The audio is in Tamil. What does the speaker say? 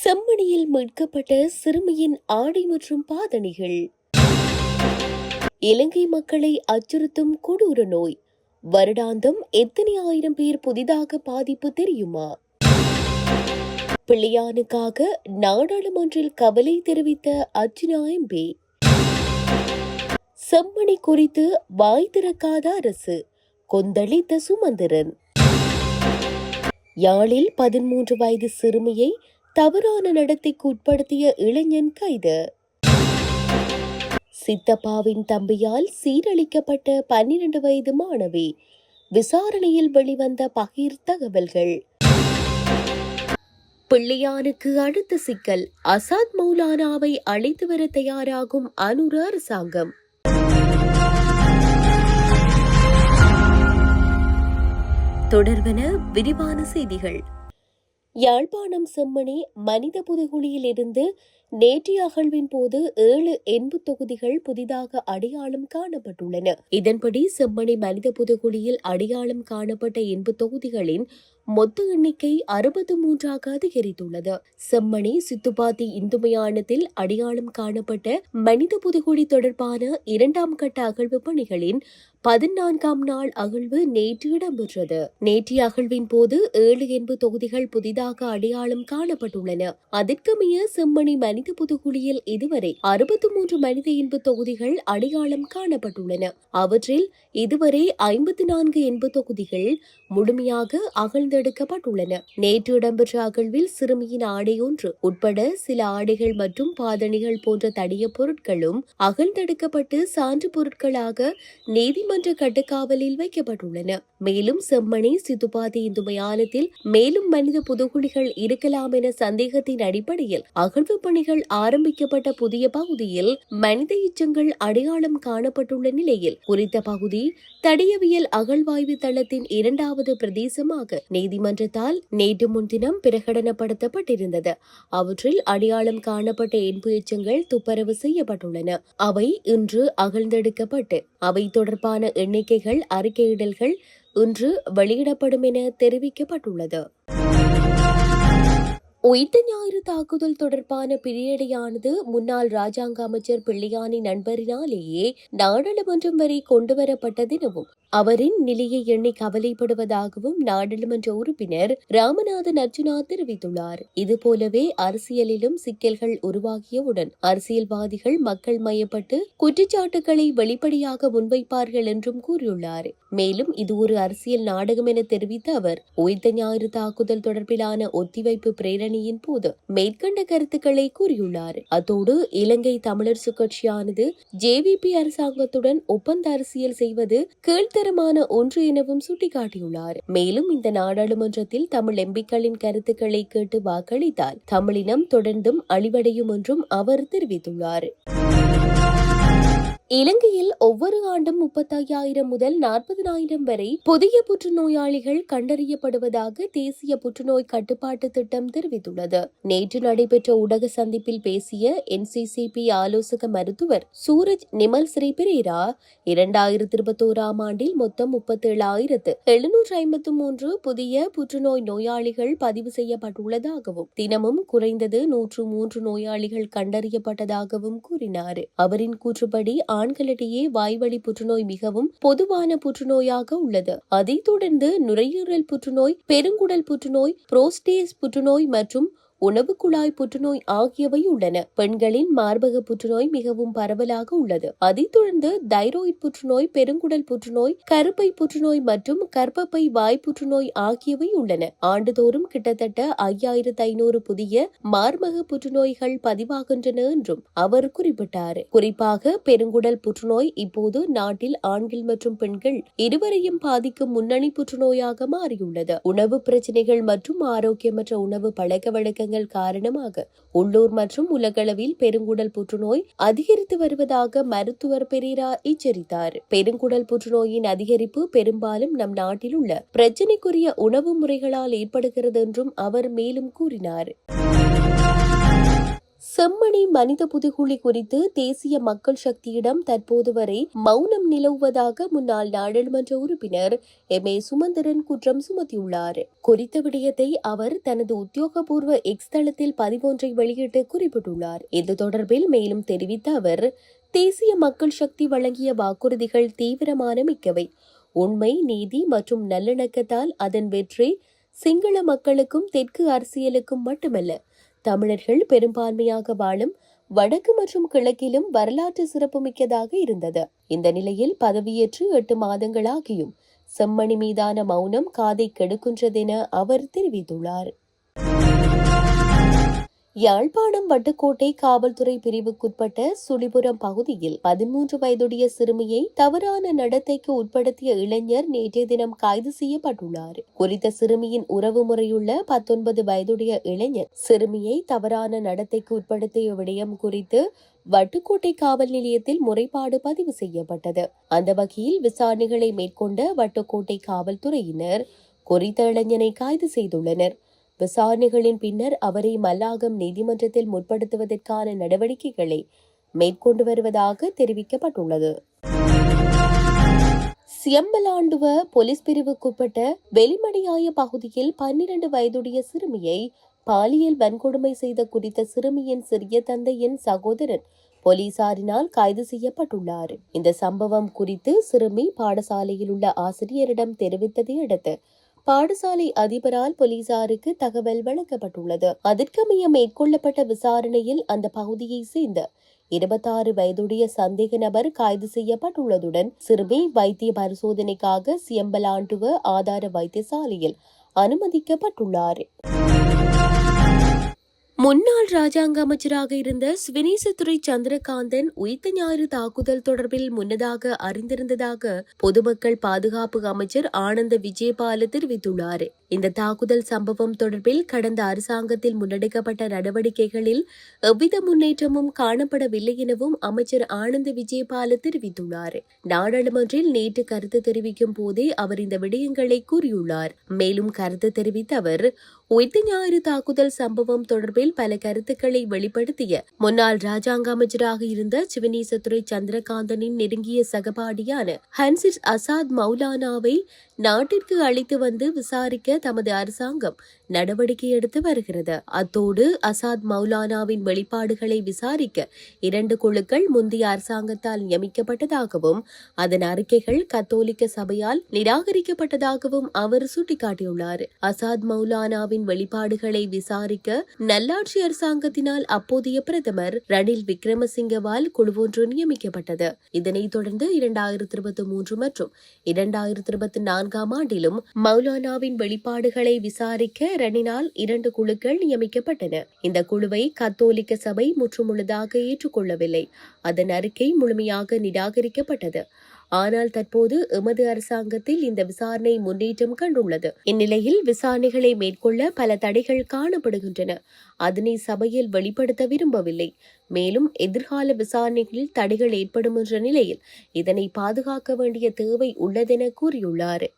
செம்மணியில் மீட்கப்பட்ட சிறுமியின் ஆடை மற்றும் பாதணிகள். இலங்கை மக்களை அச்சுறுத்தும் கொடூர நோய். வருடாந்தம் எத்தனை ஆயிரம் பேர் புதிதாக பாதிப்பு தெரியுமா? பிள்ளையானுக்காக நாடாளுமன்றில் கவலை தெரிவித்த அர்ஜுனா எம்பி. செம்மணி குறித்து வாய் திறக்காத அரசு. கொந்தளித்த சுமந்திரன். யாழில் பதிமூன்று வயது சிறுமியை தவறான நடத்தைக்கு உட்படுத்திய இளைஞன் கைது. சித்தப்பாவின் தம்பியால் சீரழிக்கப்பட்ட பன்னிரண்டு வயது மாணவி விசாரணையில் வெளிவந்த பகிர் தகவல்கள். பிள்ளையானுக்கு அடுத்த சிக்கல் அசாத் மௌலானாவை அழைத்து வர தயாராகும் அனுர அரசாங்கம். தொடர்வன விரிவான செய்திகள். யாழ்ப்பாணம் செம்மணி மனித புதுகுழியிலிருந்து நேற்றைய அகழ்வின் போது ஏழு எண்பு தொகுதிகள் புதிதாக அடையாளம் காணப்பட்டுள்ளன. இதன்படி செம்மணி மனித புதுகுழியில் அடையாளம் காணப்பட்ட எண்பு தொகுதிகளின் மொத்த எண்ணிக்கை அறுபத்து மூன்றாக அதிகரித்துள்ளது. செம்மணி சித்துப்பாத்தி இந்து மயானத்தில் அடையாளம் காணப்பட்ட மனித புதுகுழி தொடர்பான இரண்டாம் கட்ட அகழ்வு பணிகளின் பதினான்காம் நாள் அகழ்வு நேற்று இடம்பெற்றது. நேற்றைய அகழ்வின் போது ஏழு என்பது தொகுதிகள் புதிதாக அடையாளம் காணப்பட்டுள்ளன. அதற்கமைய செம்மணி மனித புதுகுழியில் இதுவரை அறுபத்தி மூன்று மனித இன்பு தொகுதிகள் அடையாளம் காணப்பட்டுள்ளன. அவற்றில் இதுவரை ஐம்பத்தி நான்கு என்பது தொகுதிகள் முழுமையாக அகழ்ந்தெடுக்கப்பட்டுள்ளன. நேற்று இடம்பெற்ற அகழ்வில் சிறுமியின் ஆடை ஒன்று உட்பட சில ஆடைகள் மற்றும் பாதணிகள் போன்ற தடிய பொருட்களும் அகழ்ந்தெடுக்கப்பட்டு சான்று பொருட்களாக நீதிமன்ற கட்டுக்காவலில் வைக்கப்பட்டுள்ளன. மேலும் செம்மணி சித்துபாதி இந்து மயானத்தில் மேலும் மனித புதுகுழிகள் இருக்கலாம் என சந்தேகத்தின் அடிப்படையில் அகழ்வு பணிகள் ஆரம்பிக்கப்பட்ட புதிய பகுதியில் மனித எச்சங்கள் அடையாளம் காணப்பட்டுள்ள நிலையில் குறித்த பகுதி தடியவியல் அகழ்வாய்வு தளத்தின் இரண்டாவது பிரதேசமாக நீதிமன்றத்தால் நேற்று முன்தினம் பிரகடனப்படுத்தப்பட்டிருந்தது. அவற்றில் அடையாளம் காணப்பட்ட என்பு எச்சங்கள் துப்பரவு செய்யப்பட்டுள்ளன. அவை இன்று அகழ்ந்தெடுக்கப்பட்டு அவை தொடர்பான எண்ணிக்கைகள் அறிக்கையிடல்கள் இன்று வெளியிடப்படும் என தெரிவிக்கப்பட்டுள்ளது. உயிர்த்த ஞாயிறு தாக்குதல் தொடர்பான பிரியடையானது முன்னாள் ராஜாங்க அமைச்சர் பிள்ளையானி நண்பரினாலேயே நாடாளுமன்றம் வரை கொண்டுவரப்பட்டதெனவும் அவரின் நிலையை எண்ணி கவலைப்படுவதாகவும் நாடாளுமன்ற உறுப்பினர் ராமநாதன் அர்ஜுனா தெரிவித்துள்ளார். இதுபோலவே அரசியலிலும் சிக்கல்கள் உருவாகியவுடன் அரசியல்வாதிகள் மக்கள் மயப்பட்டு குற்றச்சாட்டுகளை வெளிப்படையாக முன்வைப்பார்கள் என்றும் கூறியுள்ளார். மேலும் இது ஒரு அரசியல் நாடகம் என தெரிவித்த அவர் உயிர்த்த ஞாயிறு தாக்குதல் தொடர்பிலான ஒத்திவைப்பு பிரேரணை பேரணியின் போது மேற்கண்ட கருத்துக்களை கூறியுள்ளார். அத்தோடு இலங்கை தமிழரசு கட்சியானது ஜேவிபி அரசாங்கத்துடன் ஒப்பந்த அரசியல் செய்வது கீழ்த்தரமான ஒன்று எனவும் சுட்டிக்காட்டியுள்ளார். மேலும் இந்த நாடாளுமன்றத்தில் தமிழ் எம்பிக்களின் கருத்துக்களை கேட்டு வாக்களித்தால் தமிழினம் தொடர்ந்தும் அழிவடையும் என்றும் அவர் தெரிவித்துள்ளார். இலங்கையில் ஒவ்வொரு ஆண்டும் முப்பத்தையாயிரம் முதல் நாற்பதனாயிரம் வரை புதிய புற்றுநோயாளிகள் கண்டறியப்படுவதாக தேசிய புற்றுநோய் கட்டுப்பாட்டு திட்டம் தெரிவித்துள்ளது. நேற்று நடைபெற்ற ஊடக சந்திப்பில் பேசிய என்சிசிபி ஆலோசக மருத்துவர் சூரஜ் நிமல் ஸ்ரீ பிரேரா இரண்டாயிரத்தி இருபத்தோராம் ஆண்டில் மொத்தம் முப்பத்தேழாயிரத்து எழுநூற்று ஐம்பத்து மூன்று புதிய புற்றுநோய் நோயாளிகள் பதிவு செய்யப்பட்டுள்ளதாகவும் தினமும் குறைந்தது நூற்று மூன்று நோயாளிகள் கண்டறியப்பட்டதாகவும் கூறினார். அவரின் கூற்றுப்படி ஆண்களிடையே வாய்வழி புற்றுநோய் மிகவும் பொதுவான புற்றுநோயாக உள்ளது. அதைத் தொடர்ந்து நுரையீரல் புற்றுநோய் பெருங்குடல் புற்றுநோய் புரோஸ்டேஸ் புற்றுநோய் மற்றும் உணவு குழாய் புற்றுநோய் ஆகியவை உள்ளன. பெண்களின் மார்பக புற்றுநோய் மிகவும் பரவலாக உள்ளது. அதைத் தொடர்ந்து தைராய்டு புற்றுநோய் பெருங்குடல் புற்றுநோய் கருப்பை புற்றுநோய் மற்றும் கர்ப்பப்பை வாய் புற்றுநோய் ஆகியவை உள்ளன. ஆண்டுதோறும் கிட்டத்தட்ட ஐயாயிரத்து ஐநூறு புதிய மார்பக புற்றுநோய்கள் பதிவாகின்றன என்றும் அவர் குறிப்பிட்டார். குறிப்பாக பெருங்குடல் புற்றுநோய் இப்போது நாட்டில் ஆண்கள் மற்றும் பெண்கள் இருவரையும் பாதிக்கும் முன்னணி புற்றுநோயாக மாறியுள்ளது. உணவு பிரச்சனைகள் மற்றும் ஆரோக்கியமற்ற உணவு பழக்க வழக்கங்கள் காரணங்கள் காரணமாக உள்ளூர் மற்றும் உலகளவில் பெருங்குடல் புற்றுநோய் அதிகரித்து வருவதாக மருத்துவர் பெரீரா எச்சரித்தார். பெருங்குடல் புற்றுநோயின் அதிகரிப்பு பெரும்பாலும் நம் நாட்டில் உள்ள பிரச்சினைக்குரிய உணவு முறைகளால் ஏற்படுகிறது என்றும் அவர் மேலும் கூறினார். செம்மணி மனித புதுகுழி குறித்து தேசிய மக்கள் சக்தியிடம் தற்போது வரை மௌனம் நிலவுவதாக முன்னாள் நாடாளுமன்ற உறுப்பினர் எம். ஏ. சுமந்திரன் குற்றம் சுமத்தியுள்ளார். குறித்த விடயத்தை அவர் தனது உத்தியோகபூர்வ எக்ஸ் தளத்தில் பதிவொன்றை வெளியிட்டு குறிப்பிட்டுள்ளார். இது தொடர்பில் மேலும் தெரிவித்த அவர் தேசிய மக்கள் சக்தி வழங்கிய வாக்குறுதிகள் தீவிரமான மிக்கவை. உண்மை நீதி மற்றும் நல்லிணக்கத்தால் அதன் வெற்றி சிங்கள மக்களுக்கும் தெற்கு அரசியலுக்கும் மட்டுமல்ல தமிழர்கள் பெரும்பான்மையாக வாழும் வடக்கு மற்றும் கிழக்கிலும் வரலாற்று சிறப்புமிக்கதாக இருந்தது. இந்த நிலையில் பதவியேற்று எட்டு மாதங்களாகியும் செம்மணி மீதான மௌனம் காதை கெடுக்கின்றதென அவர் தெரிவித்துள்ளார். யாழ்ப்பாணம் வட்டுக்கோட்டை காவல்துறை பிரிவுக்குட்பட்ட சுழிபுரம் பகுதியில் பதிமூன்று வயதுடைய சிறுமியை தவறான நடத்தைக்கு உட்படுத்திய இளைஞர் நேற்றைய தினம் கைது செய்யப்பட்டுள்ளார். குறித்த சிறுமியின் உறவு முறையுள்ள பத்தொன்பது வயதுடைய இளைஞர் சிறுமியை தவறான நடத்தைக்கு உட்படுத்திய விடயம் குறித்து வட்டுக்கோட்டை காவல் நிலையத்தில் முறைப்பாடு பதிவு செய்யப்பட்டது. அந்த வகையில் விசாரணைகளை மேற்கொண்ட வட்டுக்கோட்டை காவல்துறையினர் குறித்த இளைஞனை கைது செய்துள்ளனர். விசாரணைகளின் பின்னர் அவரை மல்லாகம் நீதிமன்றத்தில் முற்படுத்துவதற்கான நடவடிக்கைகளை மேற்கொண்டு வருவதாக தெரிவிக்கப்பட்டுள்ளது. சியம்பலாண்டுவ போலீஸ் பிரிவுக்குட்பட்ட வெளிமடியாய பகுதியில் பன்னிரண்டு வயதுடைய சிறுமியை பாலியல் வன்கொடுமை செய்த குறித்த சிறுமியின் சிறிய தந்தையின் சகோதரன் போலீசாரினால் கைது செய்யப்பட்டுள்ளார். இந்த சம்பவம் குறித்து சிறுமி பாடசாலையில் உள்ள ஆசிரியரிடம் தெரிவித்ததை அடுத்து பாடசாலை அதிபரால் போலீசாருக்கு தகவல் வழங்கப்பட்டுள்ளது. அதற்கமைய மேற்கொள்ளப்பட்ட விசாரணையில் அந்த பகுதியை சேர்ந்த இருபத்தாறு வயதுடைய சந்தேக நபர் கைது செய்யப்பட்டுள்ளதுடன் சிறுமி வைத்திய பரிசோதனைக்காக சியம்பலாண்டுவ ஆதார வைத்தியசாலையில் அனுமதிக்கப்பட்டுள்ளார். முன்னாள் ராஜாங்க அமைச்சராக இருந்த ஸ்வினேசத்துறை சந்திரகாந்தன் உயிர்த்த ஞாயிறு தாக்குதல் தொடர்பில் முன்னதாக அறிந்திருந்ததாக பொதுமக்கள் பாதுகாப்பு அமைச்சர் ஆனந்த விஜயபால தெரிவித்துள்ளார். இந்த தாக்குதல் சம்பவம் தொடர்பில் கடந்த அரசாங்கத்தில் முன்னெடுக்கப்பட்ட நடவடிக்கைகளில் எவ்வித முன்னேற்றமும் காணப்படவில்லை எனவும் அமைச்சர் ஆனந்த விஜயபால தெரிவித்துள்ளார். நாடாளுமன்றில் நேற்று கருத்து தெரிவிக்கும் போதே அவர் இந்த விடயங்களை கூறியுள்ளார். மேலும் கருத்து தெரிவித்த அவர் உயிர்த்த ஞாயிறு தாக்குதல் சம்பவம் தொடர்பில் பல கருத்துக்களை வெளிப்படுத்திய முன்னாள் ராஜாங்க அமைச்சராக இருந்த சிவனீசத்துறை சந்திரகாந்தனின் நெருங்கிய சகபாடியான ஹன்சிஸ் அசாத் மௌலானாவை நாட்டிற்கு அழைத்து வந்து விசாரிக்க தமது அரசாங்கம் நடவடிக்கை எடுத்து வருகிறது. அத்தோடு அசாத் மௌலானாவின் வெளிப்பாடுகளை விசாரிக்க இரண்டு குழுக்கள் முந்தைய அரசாங்கத்தால் நியமிக்கப்பட்டதாகவும் அதன் அறிக்கைகள் கத்தோலிக்க சபையால் நிராகரிக்கப்பட்டதாகவும் அவர் சுட்டிக்காட்டியுள்ளார். அசாத் மௌலானாவின் வெளிப்பாடுகளை விசாரிக்க நல்லாட்சி அரசாங்கத்தினால் அப்போதைய பிரதமர் ரணில் விக்ரமசிங்கவால் குழுவொன்று நியமிக்கப்பட்டது. இதனைத் தொடர்ந்து இரண்டாயிரத்தி இருபத்தி மூன்று மற்றும் இரண்டாயிரத்தி இருபத்தி நான்கு நான்காம் ஆண்டிலும் மௌலானாவின் வெளிப்பாடுகளை விசாரிக்க ரணினால் இரண்டு குழுக்கள் நியமிக்கப்பட்டன. இந்த குழுவை கத்தோலிக்க சபை முற்றுமுழுதாக ஏற்றுக்கொள்ளவில்லை. அதன் அறிக்கை முழுமையாக நிராகரிக்கப்பட்டது. ஆனால் தற்போது எமது அரசாங்கத்தில் இந்த விசாரணை முன்னேற்றம் கண்டுள்ளது. இந்நிலையில் விசாரணைகளை மேற்கொள்ள பல தடைகள் காணப்படுகின்றன. அதனை சபையில் வெளிப்படுத்த விரும்பவில்லை. மேலும் எதிர்கால விசாரணைகளில் தடைகள் ஏற்படும் என்ற நிலையில் இதனை பாதுகாக்க வேண்டிய தேவை உள்ளதென கூறியுள்ளார்.